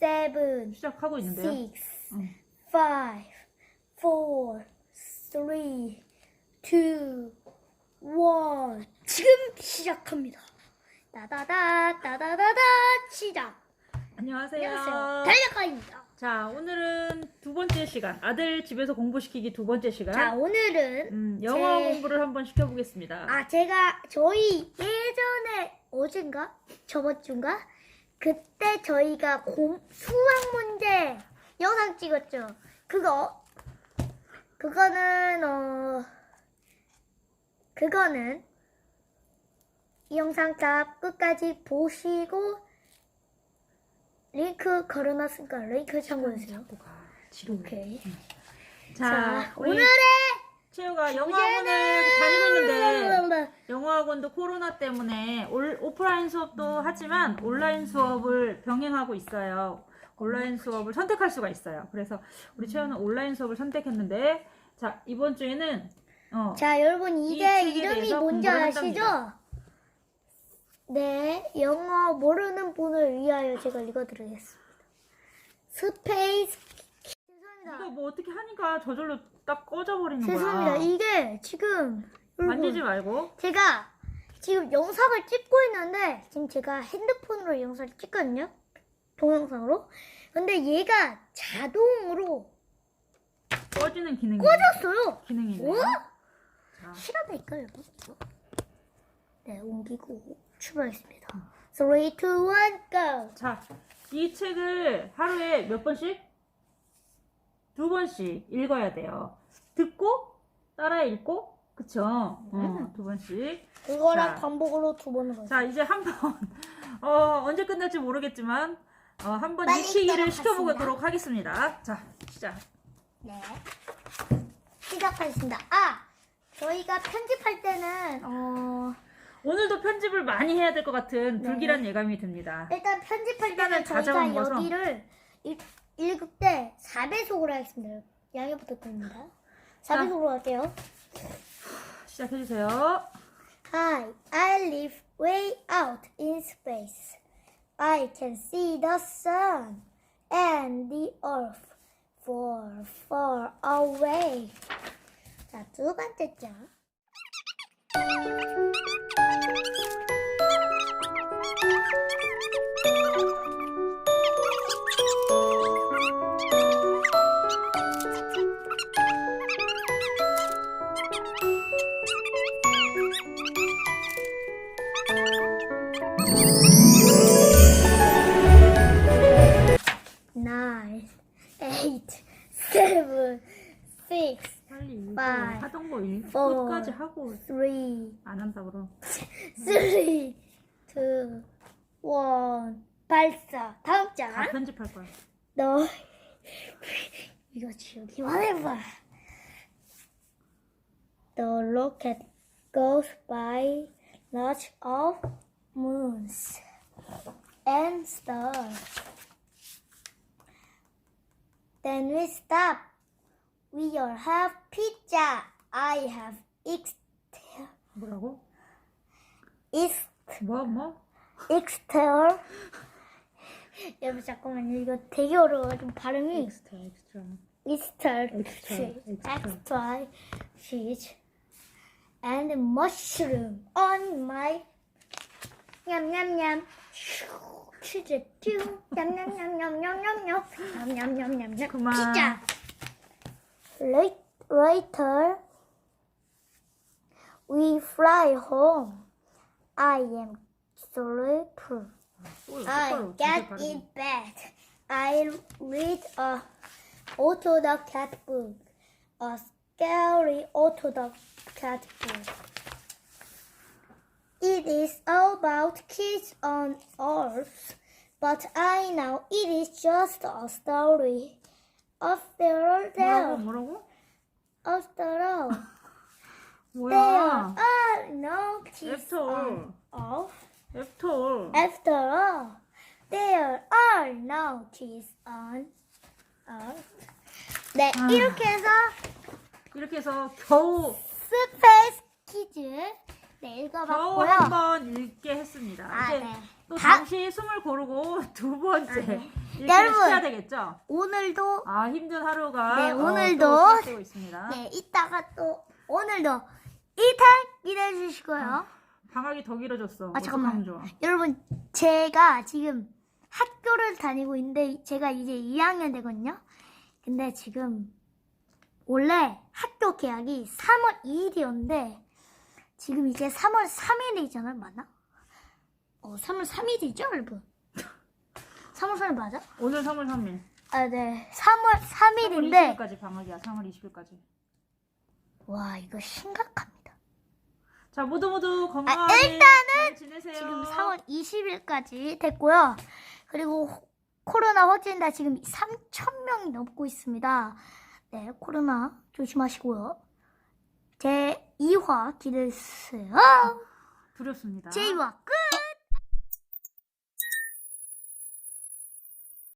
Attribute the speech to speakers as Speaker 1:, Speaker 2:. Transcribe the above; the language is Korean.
Speaker 1: seven,
Speaker 2: 시작하고 있는데요.
Speaker 1: six,
Speaker 2: 응.
Speaker 1: five, four, three, two, one. 지금 시작합니다. 따다다 따다다다 시작.
Speaker 2: 안녕하세요.
Speaker 1: 안녕하세요. 달력가입니다.
Speaker 2: 자, 오늘은 두 번째 시간. 아들 집에서 공부시키기 두 번째 시간.
Speaker 1: 자 오늘은
Speaker 2: 음, 영어
Speaker 1: 제-
Speaker 2: 공부를 한번 시켜보겠습니다.
Speaker 1: 아 제가 저희 예전에 어젠가 저번 주인가 그때 저희가 공, 수학 문제 영상 찍었죠. 그거 그거는 어 그거는 이 영상 다 끝까지 보시고 링크 걸어놨으니까 링크 참고해주세요. 오케이.
Speaker 2: 자,
Speaker 1: 자,
Speaker 2: 우리
Speaker 1: 오늘의
Speaker 2: 채우가 영어 학원을 다니고 있는데
Speaker 1: 문제는
Speaker 2: 영어 학원도 코로나 때문에 올- 오프라인 수업도 하지만 온라인 수업을 병행하고 있어요. 온라인 수업을 선택할 수가 있어요. 그래서 우리 채우는 온라인 수업을 선택했는데 자, 이번 주에는 어,
Speaker 1: 자, 여러분
Speaker 2: 이
Speaker 1: 이게
Speaker 2: 책에
Speaker 1: 이름이 뭔지 아시죠?
Speaker 2: 한답니다.
Speaker 1: 네, 영어 모르는 분을 위하여 제가 읽어드리겠습니다. 스페이스
Speaker 2: 이거
Speaker 1: 죄송합니다.
Speaker 2: 뭐 어떻게 하니까 저절로 딱 꺼져버리는 거야.
Speaker 1: 죄송합니다. 이게 지금
Speaker 2: 만지지
Speaker 1: 여러분
Speaker 2: 말고.
Speaker 1: 제가 지금 영상을 찍고 있는데 지금 제가 핸드폰으로 영상을 찍거든요. 동영상으로. 근데 얘가 자동으로
Speaker 2: 꺼지는 기능이
Speaker 1: 꺼졌어요.
Speaker 2: 기능이 있네요.
Speaker 1: 뭐?
Speaker 2: 자,
Speaker 1: 실험일까요, 여러분? 네, 옮기고 출발하겠습니다. 3, 2, 1, go!
Speaker 2: 자, 이 책을 하루에 몇 번씩? 두 번씩 읽어야 돼요. 듣고 따라 읽고 그쵸? 어, 두 번씩.
Speaker 1: 이거랑
Speaker 2: 자.
Speaker 1: 반복으로 두 번을
Speaker 2: 자 이제 한번 어, 언제 끝날지 모르겠지만 어, 한번 읽히기를 시켜보도록 하겠습니다. 자 시작.
Speaker 1: 네. 시작하겠습니다. 아! 저희가 편집할 때는, 어,
Speaker 2: 오늘도 편집을 많이 해야 될 것 같은
Speaker 1: 네.
Speaker 2: 불길한 예감이 듭니다.
Speaker 1: 일단 편집할 때는 저희가 여기를 1급 때 4배속으로 하겠습니다. 양해 부탁드립니다. 4배속으로 할게요.
Speaker 2: 시작해주세요.
Speaker 1: Hi, I live way out in space. I can see the sun and the earth far, far away. 자, 두 번째 장.
Speaker 2: 하던 거 읽,
Speaker 1: four.
Speaker 2: 끝까지 하고
Speaker 1: three,
Speaker 2: 안 한다 그럼.
Speaker 1: three, two, one. 발사. 다음
Speaker 2: 다
Speaker 1: 장.
Speaker 2: 편집할 거야.
Speaker 1: 너 이거 지우기만 해봐. The rocket goes by lots of moons and stars. Then we stop. We all have pizza. I have Easter.
Speaker 2: 뭐라고?
Speaker 1: Easter.
Speaker 2: 뭐 뭐?
Speaker 1: Easter. 여러분 잠깐만요. 이거 되게 어려워가지고 발음이.
Speaker 2: 엑스트라 엑스트라. Extra,
Speaker 1: cheese,
Speaker 2: extra.
Speaker 1: extra cheese, and mushroom on my yum yum yum. 치즈 쭉 냠냠냠냠냠냠냠 냠냠냠냠냠
Speaker 2: 그만.
Speaker 1: 피자. Late, later, we fly home. I am sleepy. I get in bed. I read a Otto cat book. A scary Otto cat book. It is about kids on Earth, but I know it is just a story. After all,
Speaker 2: 뭐라고
Speaker 1: there,
Speaker 2: 뭐라고?
Speaker 1: after all, there
Speaker 2: 뭐야?
Speaker 1: are no kids
Speaker 2: After all.
Speaker 1: on Earth.
Speaker 2: After all.
Speaker 1: After all, there are no kids on Earth. 네,
Speaker 2: 아.
Speaker 1: 이렇게 해서
Speaker 2: 이렇게 해서 겨우
Speaker 1: 스페이스 퀴즈 네,
Speaker 2: 겨우
Speaker 1: 읽어봤고요.
Speaker 2: 한 번 읽게 했습니다.
Speaker 1: 아,
Speaker 2: 이제
Speaker 1: 네.
Speaker 2: 또
Speaker 1: 다-
Speaker 2: 잠시 숨을 고르고 두 번째
Speaker 1: 아, 네. 여러분.
Speaker 2: 쉬어야 되겠죠?
Speaker 1: 오늘도
Speaker 2: 아 힘든 하루가
Speaker 1: 네,
Speaker 2: 어,
Speaker 1: 오늘도.
Speaker 2: 또 시작되고 있습니다.
Speaker 1: 네, 이따가 또 오늘도 2탄 기대해 주시고요.
Speaker 2: 방학이 더 길어졌어.
Speaker 1: 아, 잠깐만.
Speaker 2: 어떡하면 좋아.
Speaker 1: 여러분, 제가 지금 학교를 다니고 있는데 제가 이제 2학년 되거든요. 근데 지금 원래 학교 개학이 3월 2일이었는데 지금 이제 3월 3일이잖아요. 맞나? 어, 3월 3일이죠, 여러분? 3월 3일 맞아?
Speaker 2: 오늘 3월 3일.
Speaker 1: 아, 네. 3월
Speaker 2: 3월
Speaker 1: 3일인데
Speaker 2: 20일까지 방학이야. 3월 20일까지.
Speaker 1: 와, 이거 심각합니다.
Speaker 2: 자 모두 모두 건강하게
Speaker 1: 아, 일단은
Speaker 2: 잘 지내세요.
Speaker 1: 지금 3월 20일까지 됐고요. 그리고 호- 코로나 확진자 지금 3천 명이 넘고 있습니다. 네, 코로나 조심하시고요. 제 2화 기대해주세요.
Speaker 2: 두렵습니다.
Speaker 1: 제 2화 끝!